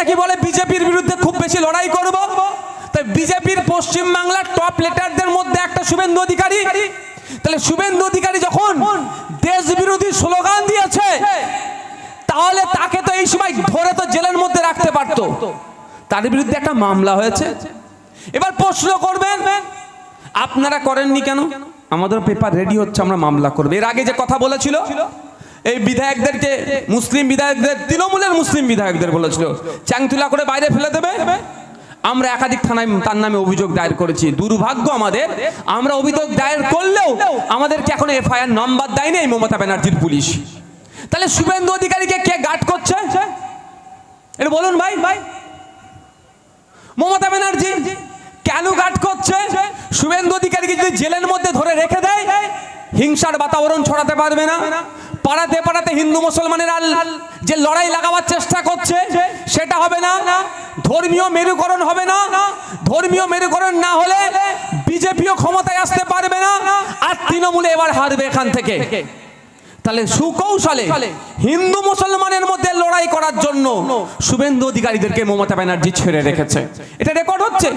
নাকি বলে বিজেপির বিরুদ্ধে খুব বেশি লড়াই করব? তাই বিজেপির পশ্চিম বাংলার টপ লেটারদের মধ্যে একটা শুভেন্দু অধিকারী। তাহলে শুভেন্দু অধিকারী যখন দেশ বিরোধী স্লোগান দিয়েছে, তাহলে তাকে তো এই সময় ধরে তো জেলের মধ্যে রাখতে পারতো। তার বিরুদ্ধে একটা মামলা হয়েছে। এবার প্রশ্ন করবেন, আপনারা করেননি কেন? আমাদের পেপার রেডি হচ্ছে, আমরা মামলা করব। এর আগে যে কথা বলেছিল এই বিধায়কদেরকে মুসলিম বিধায়কদের, তৃণমূলের মুসলিম বিধায়কদের বলেছিল। চ্যাংতুলা করে বাইরে ফেলে দেবে। আমরা একাধিক থানায় তার নামে অভিযোগ দায়ের করেছি। দুর্ভাগ্য আমাদের। আমরা অভিযোগ দায়ের করলেও আমাদেরকে এখন এফআইআর নাম্বার দেয়নি এই মমতা ব্যানার্জির পুলিশ। তাহলে শুভেন্দু অধিকারীকে কে গার্ড করছে? এটা বলুন ভাই। ভাই মমতা ব্যানার্জি কেন গার্ড করছে? শুভেন্দু অধিকারীকে যদি জেলের মধ্যে ধরে রেখে দেয়, হিংসার বাতাবরণ ছড়াতে পারবে না। পাড়াতে পাড়াতে হিন্দু মুসলমানের আল- যে লড়াই লাগাবার চেষ্টা করছে, সেটা হবে না। ধর্মীয় মেরুকরণ হবে না। ধর্মীয় মেরুকরণ না হলে বিজেপিও ক্ষমতায় আসতে পারবে না আর তৃণমূলে এবার হারবে এখান থেকে। তাহলে সুকৌশলে হিন্দু মুসলমানের মধ্যে লড়াই করার জন্য শুভেন্দু অধিকারীদেরকে মমতা ব্যানার্জি ছেড়ে রেখেছে। এটা রেকর্ড হচ্ছে?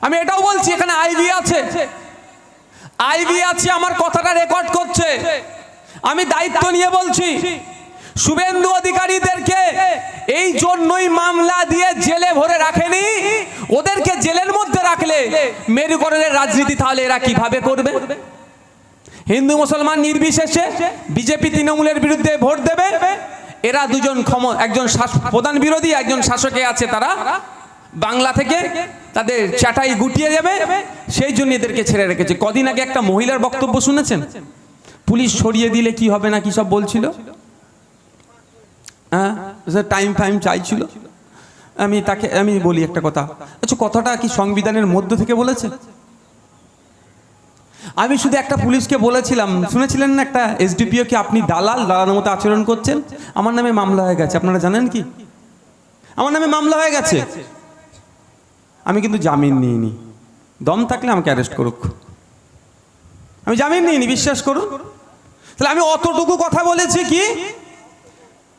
আমি এটাও বলছি, এখানে আইভি আছে। আইভি আছে, আমার কথাটা রেকর্ড করছে। আমি দায়িত্ব নিয়ে বলছি, শুভেন্দু অধিকারীদেরকে এই জন্যই মামলা দিয়ে জেলে ভরে রাখেনি। ওদেরকে জেলের মধ্যে রাখলে মেরুকরণের রাজনীতি তাহলে এরা কীভাবে করবে? হিন্দু মুসলমান নির্বিশেষে বিজেপি তৃণমূলের বিরুদ্ধে ভোট দেবে। এরা দুজন ক্ষম, একজন প্রধান বিরোধী, একজন শাসকে আছে তারা। বাংলা থেকে তাদের চাটাই গুটিয়ে যাবে সেই জন্য এদেরকে ছেড়ে রেখেছে। কদিন আগে একটা মহিলার বক্তব্য শুনেছেন? পুলিশ সরিয়ে দিলে কি হবে না কি সব বলছিল? হ্যাঁ? টাইম ফাইম চাইছিল। আমি তাকে, আমি বলি একটা কথা। আচ্ছা কথাটা কি সংবিধানের মধ্য থেকে বলেছে? আমি শুধু একটা পুলিশকে বলেছিলাম। শুনেছিলেন না একটা এসডিপিও কি আপনি দালাল দালালের মতো আচরণ করছেন? আমার নামে মামলা হয়ে গেছে, আপনারা জানেন কি? আমার নামে মামলা হয়ে গেছে। আমি কিন্তু জামিন নিইনি। দম থাকলে আমাকে অ্যারেস্ট করুক। আমি জামিন নিইনি, বিশ্বাস করুন। তাহলে আমি অতটুকু কথা বলেছি কি?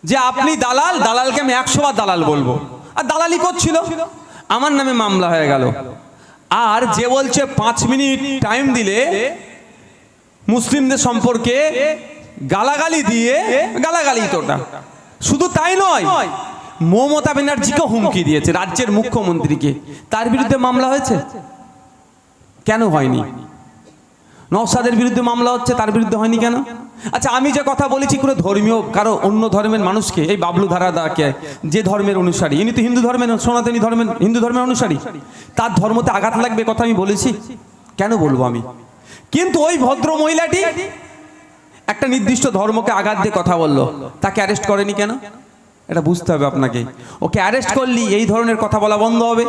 যে আপনি দালাল, দালালকে আমি একশো বার দালাল বলব। আর দালালি করছিল। আমার নামে মামলা হয়ে গেল। আর যে বলছে পাঁচ মিনিট টাইম দিলে মুসলিমদের সম্পর্কে গালাগালি দিয়ে গালাগালি তোটা শুধু তাই নয়, মমতা ব্যানার্জিকে হুমকি দিয়েছে রাজ্যের মুখ্যমন্ত্রীকে। তার বিরুদ্ধে মামলা হয়েছে? কেন হয়নি? নওসাদের বিরুদ্ধে মামলা হচ্ছে, তার বিরুদ্ধে হয়নি কেন? আচ্ছা আমি যে কথা বলেছি কোনো ধর্মীয়, কারও অন্য ধর্মের মানুষকে, এই বাবলু ধারা দাকে যে ধর্মের অনুসারী, ইনি তো হিন্দু ধর্মের, সনাতনী ধর্মের, হিন্দু ধর্মের অনুসারী, তার ধর্মতে আঘাত লাগবে কথা আমি বলেছি? কেন বলব আমি? কিন্তু ওই ভদ্র মহিলাটি একটা নির্দিষ্ট ধর্মকে আঘাত দিয়ে কথা বলল, তাকে অ্যারেস্ট করেনি কেন? এটা বুঝতে হবে আপনাকে। ওকে অ্যারেস্ট করলি এই ধরনের কথা বলা বন্ধ হবে।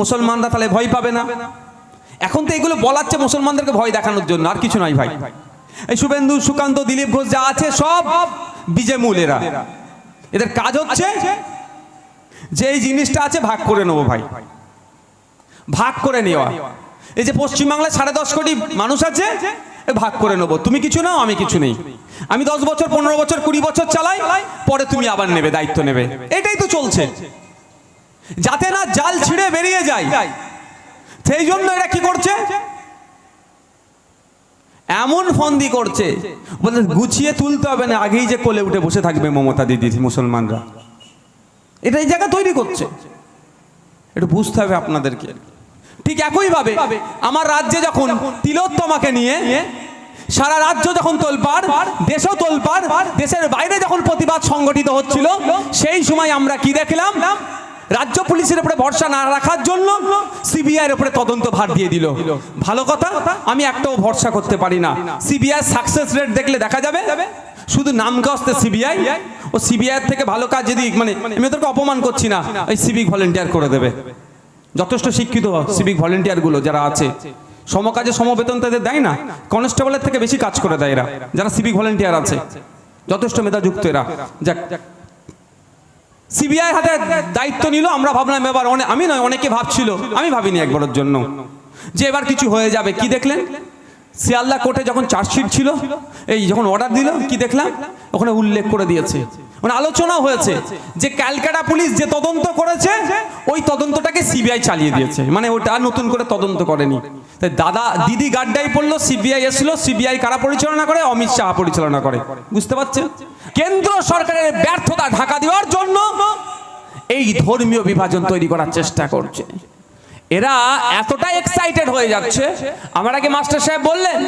মুসলমানরা তাহলে ভয় পাবে না। এখন তো এগুলো বলাচ্ছে মুসলমানদেরকে ভয় দেখানোর জন্য, আর কিছু নয় ভাই। এই শুভেন্দু, সুকান্ত, দিলীপ ঘোষ যা আছে সব বিজে মূলেরা এদের কাজ হচ্ছে যে এই জিনিসটা আছে ভাগ করে নেব ভাই। ভাগ করে নেওয়া। এই যে পশ্চিমবাংলায় সাড়ে দশ কোটি মানুষ আছে ভাগ করে নেব। তুমি কিছু নাও, আমি কিছু নেই। আমি দশ বছর, পনেরো বছর, কুড়ি বছর চালাই, পরে তুমি আবার নেবে, দায়িত্ব নেবে। এটাই তো চলছে। যাতে না জাল ছিঁড়ে বেরিয়ে যায় সেই জন্য এরা কি করছে? এমন ফন্দি করছে। বলে গুছিয়ে তুলতে হবে না, আগেই যে কোলে উঠে বসে থাকবে মমতা দিদি, মুসলমানরা। এটা এই জায়গা তৈরি করছে। একটু বুঝতে হবে আপনাদেরকে। ঠিক একইভাবে, আমার রাজ্যে যখন তিলোত্তমাকে নিয়ে সারা রাজ্য যখন তোলপাড়, দেশও তোলপাড়, দেশের বাইরে যখন প্রতিবাদ সংগঠিত হচ্ছিল, সেই সময় আমরা কি দেখলাম? রাজ্য পুলিশের উপরে ভরসা না রাখার জন্য সিবিআই এর উপরে তদন্ত ভার দিয়ে দিল। ভালো কথা, আমি একটাও ভরসা করতে পারি না। সিবিআই সাকসেস রেট দেখলে দেখা যাবে। শুধু নাম কাস্তে সিবিআই ও সিবিআই থেকে ভালো কাজ যদি মানে আমি ওদেরকে অপমান করছি না ওই সিভিক ভলেন্টিয়ার করে দেবে। যথেষ্ট শিক্ষিত সিভিক ভলেন্টিয়ারগুলো যারা আছে। সমকাজে সমবেতন তাদের দেয় না কনস্টেবলের থেকে বেশি কাজ করে দেয় এরা, যারা সিভিক ভলেন্টিয়ার আছে। যথেষ্ট মেধাযুক্ত এরা। যাক সিবিআই হাতে দায়িত্ব নিল, আমরা ভাবলাম এবার অনেক আমি নয়, অনেকে ভাবছিল, আমি ভাবিনি একবারের জন্য যে এবার কিছু হয়ে যাবে। কি দেখলেন? শিয়ালদা কোর্টে যখন চার্জশিট ছিল, এই যখন অর্ডার দিল, কি দেখলাম? ওখানে উল্লেখ করে দিয়েছে। মানে আলোচনা হয়েছে যে ক্যালকাটা পুলিশ যে তদন্ত করেছে, ওই তদন্তটাকে সিবিআই চালিয়ে দিয়েছে। মানে ওটা নতুন করে তদন্ত করেনি। তাই দাদা, দিদি গাড্ডাই পড়ল, সিবিআই এসলো, সিবিআই কারা পরিচালনা করে? অমিত শাহ পরিচালনা করে। বুঝতে পারছেন কেন্দ্র সরকারের ব্যর্থতা ঢাকা দেওয়ার জন্য এই ধর্মীয় বিভাজন তৈরি করার চেষ্টা করছে। এরা এতটা এক্সাইটেড হয়ে যাচ্ছে। আমার আগে মাস্টার সাহেব বললেন,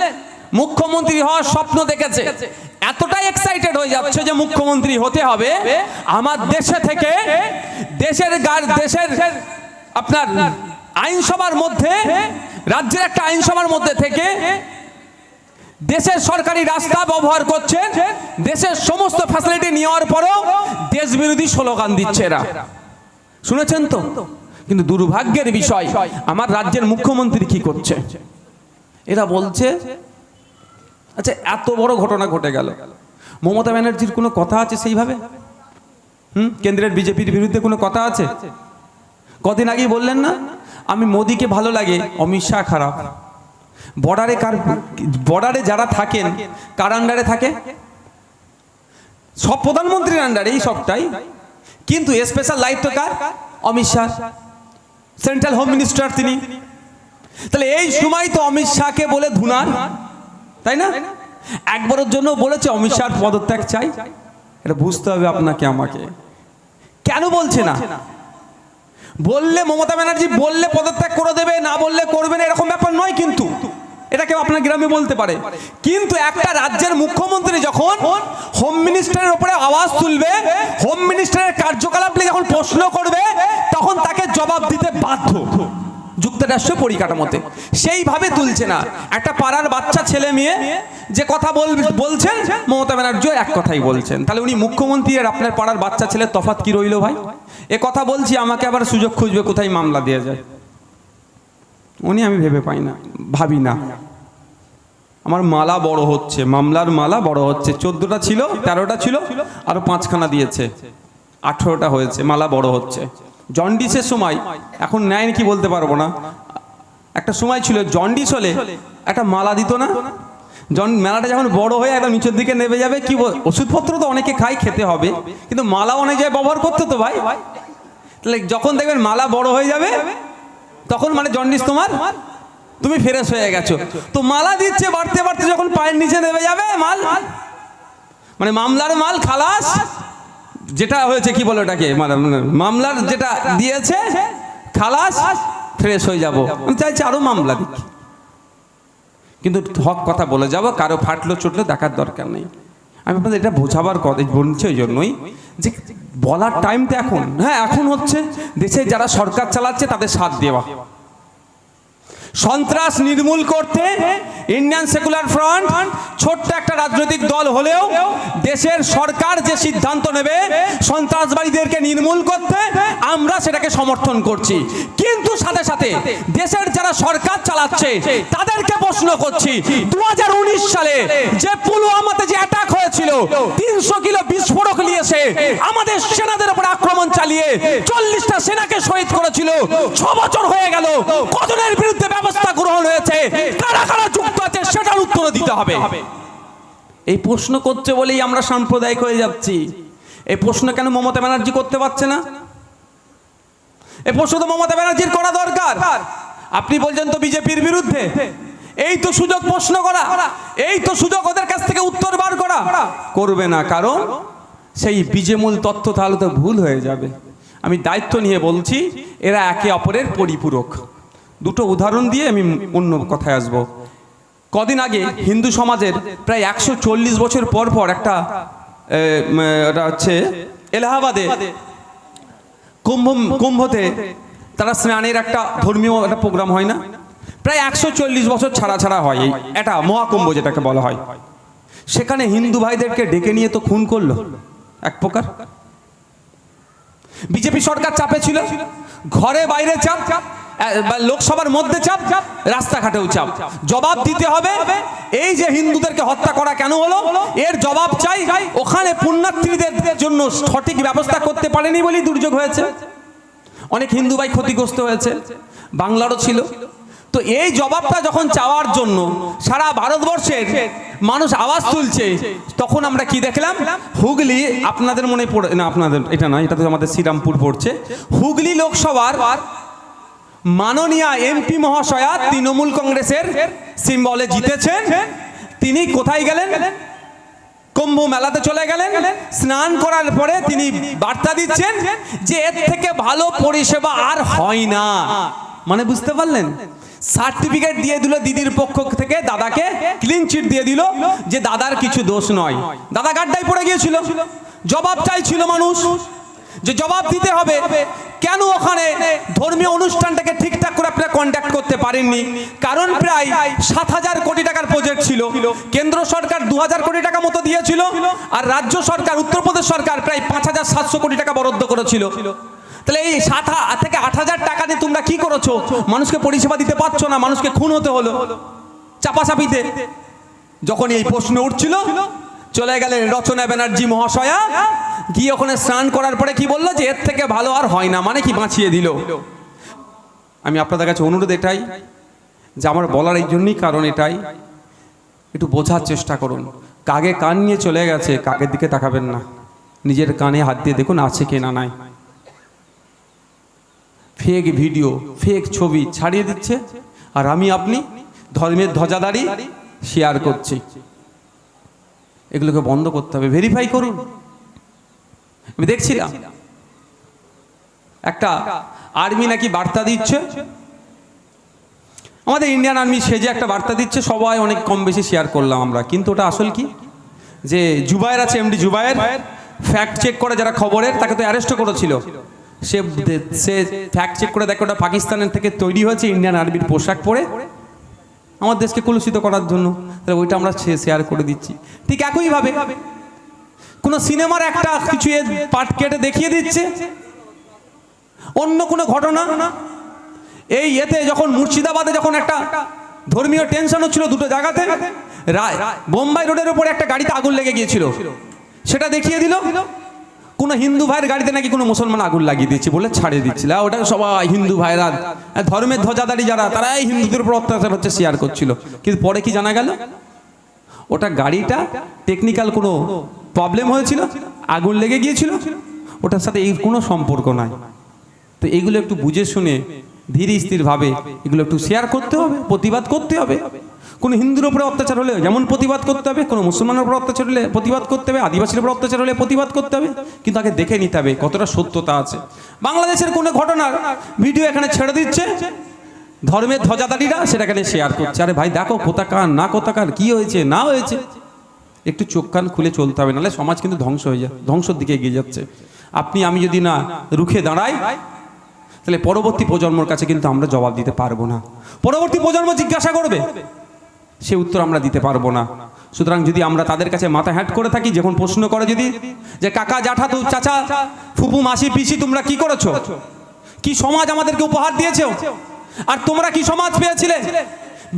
মুখ্যমন্ত্রী হওয়ার স্বপ্ন দেখেছে। এতটাই এক্সাইটেড হয়ে যাচ্ছে যে মুখ্যমন্ত্রী হতে হবে। আমার দেশে থেকে দেশের দেশের আপনার আইনসভার মধ্যে, রাজ্যের একটা আইনসভার মধ্যে থেকে দেশের সরকারি রাস্তা ব্যবহার করছে। দেশের সমস্ত ফ্যাসিলিটি নেওয়ার পরেও দেশ বিরোধী স্লোগান দিচ্ছে এরা। শুনেছেন তো? কিন্তু দুর্ভাগ্যের বিষয় আমার রাজ্যের মুখ্যমন্ত্রী কি করছে? এরা বলছে আচ্ছা এত বড় ঘটনা ঘটে গেল। মমতা ব্যানার্জির কোনো কথা আছে সেইভাবে? হুম? কেন্দ্রের বিজেপির বিরুদ্ধে কোনো কথা আছে? কদিন আগেই বললেন না? আমি মোদিকে ভালো লাগে অমিত শাহ খারাপ। বর্ডারে কার বর্ডারে যারা থাকেন কার আন্ডারে থাকে? সব প্রধানমন্ত্রীর আন্ডারে এই সবটাই। কিন্তু স্পেশাল দায়িত্ব কার? Amit Shah. Central home minister তিনি। তাহলে এই সময় তো অমিত শাহকে বলে ধুনার, তাই না? একবারের জন্য বলেছে অমিত শাহর পদত্যাগ চাই। এটা বুঝতে হবে আপনাকে, আমাকে। কেন বলছে না? বললে মমতা ব্যানার্জি বললে পদত্যাগ করে দেবে, না বললে করবে না, এরকম ব্যাপার নয় কিন্তু। এটা কেউ আপনার গ্রামে বলতে পারে। কিন্তু একটা রাজ্যের মুখ্যমন্ত্রী যখন হোম মিনিস্টারের উপরে আওয়াজ তুলবে হোম মিনিস্টারের কার্যকলাপ যখন প্রশ্ন করবে যুক্তরাষ্ট্র পরিকাঠামোতে। সেইভাবে তুলছে না। একটা পাড়ার বাচ্চা ছেলে মেয়ে যে কথা বল বলছেন, মমতা ব্যানার্জিও এক কথাই বলছেন। তাহলে উনি মুখ্যমন্ত্রী আর আপনার পাড়ার বাচ্চা ছেলে তফাৎ কি রইল ভাই? এ কথা বলছি, আমাকে আবার সুযোগ খুঁজবে, কোথায় মামলা দেওয়া যায়? উনি আমি ভেবে পাই না, ভাবি না। আমার মালা বড় হচ্ছে, মামলার মালা বড় হচ্ছে। চোদ্দটা ছিল, তেরোটা ছিল, আরও পাঁচখানা দিয়েছে। আঠেরোটা হয়েছে, মালা বড় হচ্ছে। জন্ডিসের সময়, এখন নেয় কি বলতে পারব না? একটা সময় ছিল, জন্ডিস হলে একটা মালা দিত না? জন, মেলাটা যখন বড় হয়ে একদম নিচের দিকে নেমে যাবে, কি ওষুধপত্র তো অনেকে খায়, খেতে হবে। কিন্তু মালা অনেক জায়গায় ব্যবহার করতে তো ভাই। তাহলে যখন দেখবেন মালা বড় হয়ে যাবে, তখন মানে জন্ডিস তোমার, তুমি ফ্রেশ হয়ে গেছো। তো মালা দিচ্ছে, বাড়তে বাড়তে যখন পায়ের নিচে নেমে যাবে, মাল মানে মামলার মাল, খালাস যেটা হয়েছে, কি বলে ওটাকে? মানে মামলার যেটা দিয়েছে, খালাস, ফ্রেশ হয়ে যাব। আমি চাইছি আরও মামলা দিক। কিন্তু হক কথা বলে যাব, কারও ফাটলো চুটলো দেখার দরকার নেই। আমি আপনাদের এটা বোঝাবার কথা বলছি ওই জন্যই যে বলার টাইম তো এখন। হ্যাঁ এখন হচ্ছে দেশে যারা সরকার চালাচ্ছে, তাদের সাথ দেওয়া। সন্ত্রাস নির্মূল করতে ইন্ডিয়ান সেকুলার ফ্রন্ট ছোট্ট একটা রাজনৈতিক দল হলেও দেশের সরকার যে সিদ্ধান্ত নেবে সন্ত্রাসবাদীদেরকে নির্মূল করতে আমরা সেটাকে সমর্থন করছি। কিন্তু সাথে সাথে দেশের যারা সরকার চালাচ্ছে তাদেরকে প্রশ্ন করছি। দু হাজার উনিশ সালে যে পুলওয়ামাতে যে অ্যাটাক হয়েছিল তিনশো কিলো বিস্ফোরক নিয়ে এসে আমাদের সেনাদের উপর আক্রমণ চালিয়ে চল্লিশটা সেনাকে শহীদ করেছিল। ছ বছর হয়ে গেল। কজনের বিরুদ্ধে ব্যবস্থা গ্রহণ হয়েছে। কারা কারা যুক্ত আছে সেটার উত্তর দিতে হবে। এই প্রশ্ন করছে বলেই আমরা সাম্প্রদায়িক হয়ে যাচ্ছি। এই প্রশ্ন কেন মমতা ব্যানার্জি করতে পারছে না? এই প্রশ্ন তো মমতা ব্যানার্জির করা দরকার। আপনি বলছেন তো বিজেপির বিরুদ্ধে। এই তো সুযোগ প্রশ্ন করা। এই তো সুযোগ ওদের কাছ থেকে উত্তর বার করা। করবে না, কারণ সেই বীজমূল তথ্য তাহলে তো ভুল হয়ে যাবে। আমি দায়িত্ব নিয়ে বলছি, এরা একে অপরের পরিপূরক। দুটো উদাহরণ দিয়ে আমি অন্য কথায় আসব। কদিন আগে হিন্দু সমাজের প্রায় একশো চল্লিশ বছর পর পর একটা হচ্ছে এলাহাবাদে কুম্ভ, কুম্ভতে তারা স্নানের একটা ধর্মীয় একটা প্রোগ্রাম হয় না? প্রায় একশো চল্লিশ বছর ছাড়া ছাড়া হয় এই এটা মহাকুম্ভ যেটাকে বলা হয়। সেখানে হিন্দু ভাইদেরকে ডেকে নিয়ে তো খুন করল। এক প্রকার। বিজেপি সরকার চাপে ছিল, ঘরে বাইরে চাপ লোকসভার মধ্যে চাপ, রাস্তাঘাটেও চাপ। জবাব দিতে হবে, এই যে হিন্দুদেরকে হত্যা করা কেন হলো, এর জবাব চাই, ওখানে পুণ্যার্থীদের জন্য সঠিক ব্যবস্থা করতে পারেনি বলেই দুর্যোগ হয়েছে। অনেক হিন্দু ভাই ক্ষতিগ্রস্ত হয়েছে। বাংলারও ছিল। তো এই জবাবটা যখন চাওয়ার জন্য সারা ভারতবর্ষের মানুষ আওয়াজ তুলছে, তখন আমরা কি দেখলাম? হুগলি আপনাদের মনে পড়ে না, আপনাদের এটা নয়, এটা তো আমাদের শ্রীরামপুর পড়ছে। হুগলি লোকসভার মাননীয় এমপি মহাশয়া তৃণমূল কংগ্রেসের সিম্বলে জিতেছেন। তিনি কোথায় গেলেন? কুম্ভ মেলাতে চলে গেলেন। স্নান করার পরে তিনি বার্তা দিচ্ছেন যে এর থেকে ভালো পরিষেবা আর হয় না। মানে বুঝতে পারলেন? সার্টিফিকেট দিয়ে দিল দিদির পক্ষ থেকে দাদাকে ক্লিন চিট দিয়ে দিল যে দাদার কিছু দোষ নয়। দাদা গাড্ডায় পড়ে গিয়েছিল। জবাব চাইছিল মানুষ যে জবাব দিতে হবে। কেন ওখানে ধর্মীয় অনুষ্ঠানটাকে ঠিকঠাক করে আপনারা কন্ডাক্ট করতে পারেননি? কারণ প্রায় সাত হাজার কোটি টাকার প্রজেক্ট ছিল। কেন্দ্র সরকার দু হাজার কোটি টাকা মতো দিয়েছিল আর রাজ্য সরকার, উত্তরপ্রদেশ সরকার প্রায় পাঁচ হাজার সাতশো কোটি টাকা বরাদ্দ করেছিল। তাহলে এই সাত থেকে আট হাজার টাকা দিয়ে তোমরা কি করেছ? মানুষকে পরিষেবা দিতে পারছ না, মানুষকে খুন হতে হলো। চাপাচাপিতে। যখন এই প্রশ্ন উঠছিল, চলে গেলেন রচনা ব্যানার্জি মহাশয়া। গিয়ে ওখানে স্নান করার পরে কি বলল যে, এর থেকে ভালো আর হয় না। মানে কি বাঁচিয়ে দিল? আমি আপনাদের কাছে অনুরোধ এটাই, যে আমার বলার এই জন্যই কারণ এটাই। একটু বোঝার চেষ্টা করুন। কাগে কান নিয়ে চলে গেছে, কাকের দিকে তাকাবেন না। নিজের কানে হাত দিয়ে দেখুন আছে কি না নাই। ফেক ভিডিও ফেক ছবি ছাড়িয়ে দিচ্ছে। আর আমি, আপনি ধর্মের ধ্বজাদারি শেয়ার করছি। এগুলোকে বন্ধ করতে হবে। ভেরিফাই করুন। আমি দেখছিলাম। একটা আর্মি নাকি বার্তা দিচ্ছে। আমাদের ইন্ডিয়ান আর্মি সেজে একটা বার্তা দিচ্ছে, সবাই অনেক কম বেশি শেয়ার করলাম আমরা। কিন্তু ওটা আসল কি? যে জুবায়ের আছে এমডি জুবায়ের। ফ্যাক্ট চেক করে যারা খবরের, তাকে তো অ্যারেস্টও করেছিল। সে সে ফ্যাক্ট চেক করে দেখে ওটা পাকিস্তানের থেকে তৈরি হয়েছে ইন্ডিয়ান আর্মির পোশাক পরে। আমার দেশকে কলুষিত করার জন্য। তাহলে ওইটা আমরা শেয়ার করে দিচ্ছি। ঠিক একইভাবে কোনো সিনেমার একটা কিছু পার্ট কেটে দেখিয়ে দিচ্ছে। অন্য কোনো ঘটনা, এই এতে যখন মুর্শিদাবাদে যখন একটা ধর্মীয় টেনশন হচ্ছিল দুটো জায়গাতে বোম্বাই রোডের উপরে একটা গাড়িতে আগুন লেগে গিয়েছিল। সেটা দেখিয়ে দিল। কোনো হিন্দু ভাইয়ের গাড়িতে নাকি কোনো মুসলমান আগুন লাগিয়ে দিচ্ছে বলে ছাড়িয়ে দিচ্ছিল ওটা সবাই হিন্দু ভাইরা ধর্মের ধ্বজাদারি যারা, তারাই হিন্দুদের উপর অত্যাচার হচ্ছে শেয়ার করছিল। কিন্তু পরে কি জানা গেল? ওটা গাড়িটা টেকনিক্যাল কোনো প্রবলেম হয়েছিল, আগুন লেগে গিয়েছিল, ওটার সাথে এই কোনো সম্পর্ক নাই। তো এগুলো একটু বুঝে শুনে, ধীরে স্থিরভাবে এগুলো একটু শেয়ার করতে হবে, প্রতিবাদ করতে হবে। কোনো হিন্দুর উপরে অত্যাচার হলে যেমন প্রতিবাদ করতে হবে, কোনো মুসলমানের উপর অত্যাচার হলে প্রতিবাদ করতে হবে, আদিবাসীর উপর অত্যাচার হলে প্রতিবাদ করতে হবে, কিন্তু আগে দেখে নিতে হবে কতটা সত্যতা আছে। বাংলাদেশের কোনো ঘটনার ভিডিও এখানে ছেড়ে দিচ্ছে, ধর্মের ধ্বজাদারিরা সেটা এখানে শেয়ার করছে। আরে ভাই দেখো কোথাকার, না কোথাকার, কি হয়েছে, না হয়েছে। একটু চোখ কান খুলে চলতে হবে, নাহলে সমাজ কিন্তু ধ্বংস হয়ে যায়, ধ্বংসের দিকে এগিয়ে যাচ্ছে। আপনি, আমি যদি না রুখে দাঁড়াই, তাহলে পরবর্তী প্রজন্মর কাছে কিন্তু আমরা জবাব দিতে পারব না। পরবর্তী প্রজন্ম জিজ্ঞাসা করবে সে উত্তর আমরা দিতে পারব না। সুতরাং যদি আমরা তাদের কাছে মাথা হ্যাট করে থাকি, যখন প্রশ্ন করে যদি, যে কাকা জ্যাঠা তো চাচা, ফুপু মাসি পিসি, তোমরা কি করেছ? কি সমাজ আমাদেরকে উপহার দিয়েছ? আর তোমরা কি সমাজ পেয়েছিলে?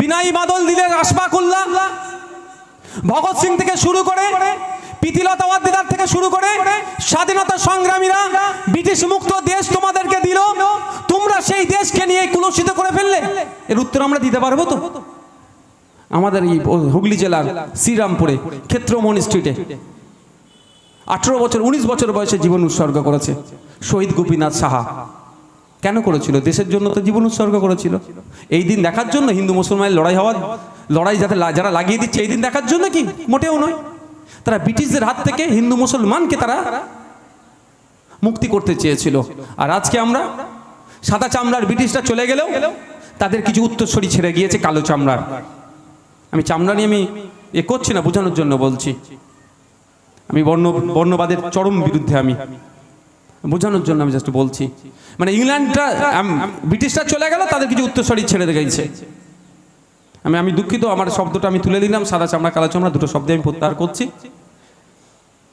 বিনাই বাদল দিলে আশফাকুল্লাহ ভগৎ সিং থেকে শুরু করে ওয়াদ্দেদার থেকে শুরু করে, স্বাধীনতা সংগ্রামীরা ব্রিটিশ মুক্ত দেশ তোমাদেরকে দিল। তোমরা সেই দেশকে নিয়ে কুলসিত করে ফেললে। এর উত্তর আমরা দিতে পারব তো? আমাদের এই হুগলি জেলার শ্রীরামপুরে ক্ষেত্রমোহন স্ট্রিটে আঠেরো বছর, উনিশ বছর বয়সে জীবন উৎসর্গ করেছে শহীদ গোপীনাথ সাহা। কেন করেছিল? দেশের জন্য তো জীবন উৎসর্গ করেছিল। এই দিন দেখার জন্য হিন্দু মুসলমানের লড়াই হওয়ার, লড়াই যাতে যারা লাগিয়ে দিচ্ছে, এই দিন দেখার জন্য কি? মোটেও নয়। তারা ব্রিটিশদের হাত থেকে হিন্দু মুসলমানকে তারা মুক্তি করতে চেয়েছিল। আর আজকে আমরা সাদা চামড়ার ব্রিটিশরা চলে গেলেও তাদের কিছু উত্তরসূরি ছেড়ে গিয়েছে কালো চামড়ার। আমি চামড়া নিয়ে আমি এ করছি না, বোঝানোর জন্য বলছি। আমি বর্ণ, বর্ণবাদের চরম বিরুদ্ধে আমি। বোঝানোর জন্য আমি জাস্ট বলছি। মানে ইংল্যান্ডটা ব্রিটিশরা চলে গেল, তাদের কিছু উত্তরসূরি ছেড়ে গেছে। আমি আমি দুঃখিত, আমার শব্দটা আমি তুলে দিলাম, সাদা চামড়া, কালো চামড়া, দুটো শব্দে আমি প্রত্যাহার করছি।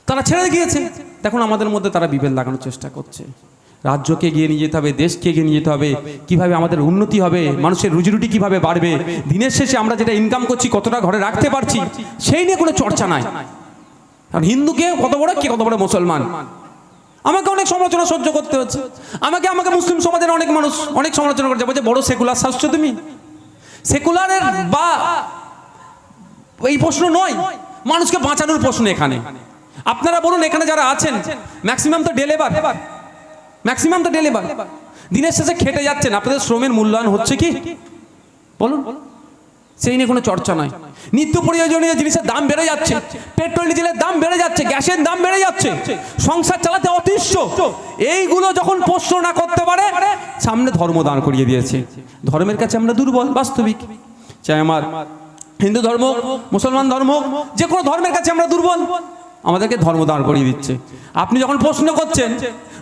তারা ছেড়ে গিয়েছে। দেখুন, আমাদের মধ্যে তারা বিভেদ লাগানোর চেষ্টা করছে। রাজ্যকে এগিয়ে নিয়ে যেতে হবে, দেশকে এগিয়ে নিয়ে যেতে হবে। কীভাবে আমাদের উন্নতি হবে, মানুষের রুজিরুটি কীভাবে বাড়বে, দিনের শেষে আমরা যেটা ইনকাম করছি, কতটা ঘরে রাখতে পারছি, সেই নিয়ে কোনো চর্চা নাই। কারণ হিন্দুকে কত বড়, কে কত বড় মুসলমান? আমাকে অনেক সমালোচনা সহ্য করতে হচ্ছে। আমাকে আমাকে মুসলিম সমাজের অনেক মানুষ অনেক সমালোচনা করছে। বলছে, বড় সেকুলার শাসছো তুমি? সেকুলারের বা এই প্রশ্ন নয়, মানুষকে বাঁচানোর প্রশ্ন এখানে। আপনারা বলুন, এখানে যারা আছেন ম্যাক্সিমাম তো ডেলেবার ম্যাক্সিমাম তো ডেলেবার দিনের শেষে খেটে যাচ্ছেন আপনাদের শ্রমের মূল্যায়ন হচ্ছে কি? বলুন। সেই নিয়ে কোনো চর্চা নয়। নিত্য প্রয়োজনীয় জিনিসের দাম বেড়ে যাচ্ছে। পেট্রোল, ডিজেলের দাম বেড়ে যাচ্ছে। গ্যাসের দাম বেড়ে যাচ্ছে। সংসার চালাতে অতিষ্ঠ। এইগুলো যখন প্রশ্ন না করতে পারে, সামনে ধর্ম দান করিয়ে দিয়েছে। ধর্মের কাছে আমরা দুর্বল, বাস্তবিক। চাই আমার হিন্দু ধর্ম, মুসলমান ধর্ম, যে কোনো ধর্মের কাছে আমরা দুর্বল। আমাদেরকে ধর্ম দান করিয়ে দিচ্ছে। আপনি যখন প্রশ্ন করছেন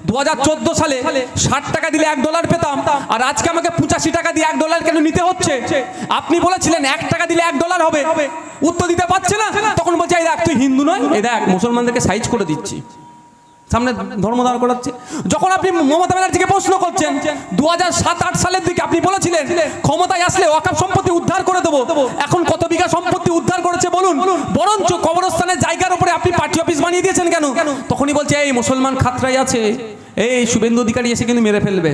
দু হাজার চোদ্দ সালে ষাট টাকা দিলে এক ডলার পেতাম। আর আজকে আমাকে পঁচাশি টাকা দিয়ে এক ডলার কেন নিতে হচ্ছে? আপনি বলেছিলেন এক টাকা দিলে এক ডলার হবে। উত্তর দিতে পারছে না? তখন বলছে, এই দেখ, তুই হিন্দু নয়। এই দেখ, মুসলমানদেরকে সাইজ করে দিচ্ছি। সামনে ধর্ম দাঁড় করাচ্ছে। যখন আপনি মমতা ব্যানার্জিকে প্রশ্ন করছেন দু হাজার সাত আট সালের দিকে আপনি বলেছিলেন, ক্ষমতায় আসলে ওয়াকাপ সম্পত্তি উদ্ধার করে দেবো। এখন কত বিঘা সম্পত্তি উদ্ধার করেছে বলুন। বরঞ্চ কবরস্থানের জায়গার উপরে আপনি পার্টি অফিস বানিয়ে দিয়েছেন কেন? তখনই বলছে, এই মুসলমান খাতরাই আছে। এই শুভেন্দু অধিকারী এসে কিন্তু মেরে ফেলবে।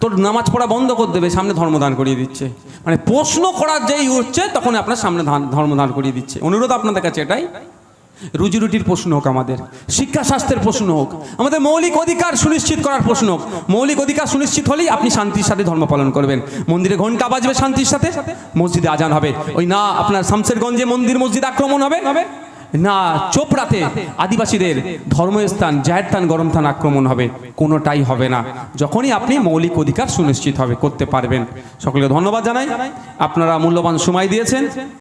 তোর নামাজ পড়া বন্ধ করে দেবে, সামনে ধর্মদান করিয়ে দিচ্ছে। মানে প্রশ্ন করার যেই হচ্ছে তখন আপনার সামনে ধর্মদান করিয়ে দিচ্ছে। অনুরোধ আপনাদের কাছে এটাই। রুজি রুটির প্রশ্ন হোক আমাদের, শিক্ষা স্বাস্থ্যের প্রশ্ন হোক, আমাদের মৌলিক অধিকার সুনিশ্চিত করার প্রশ্ন হোক, মৌলিক অধিকার সুনিশ্চিত হলেই আপনি শান্তির সাথে ধর্ম পালন করবেন। মন্দিরে ঘণ্টা বাজবে শান্তির সাথে, মসজিদে আজান হবে। ওই না, আপনার শামসেরগঞ্জে মন্দির মসজিদ আক্রমণ হবে? না, চোপড়াতে আদিবাসীদের ধর্মস্থান জাহেরস্থান গরমস্থান আক্রমণ হবে। কোনোটাই হবে না। যখনই আপনি মৌলিক অধিকার সুনিশ্চিত হবে, করতে পারবেন। সকলকে ধন্যবাদ জানাই। আপনারা মূল্যবান সময় দিয়েছেন।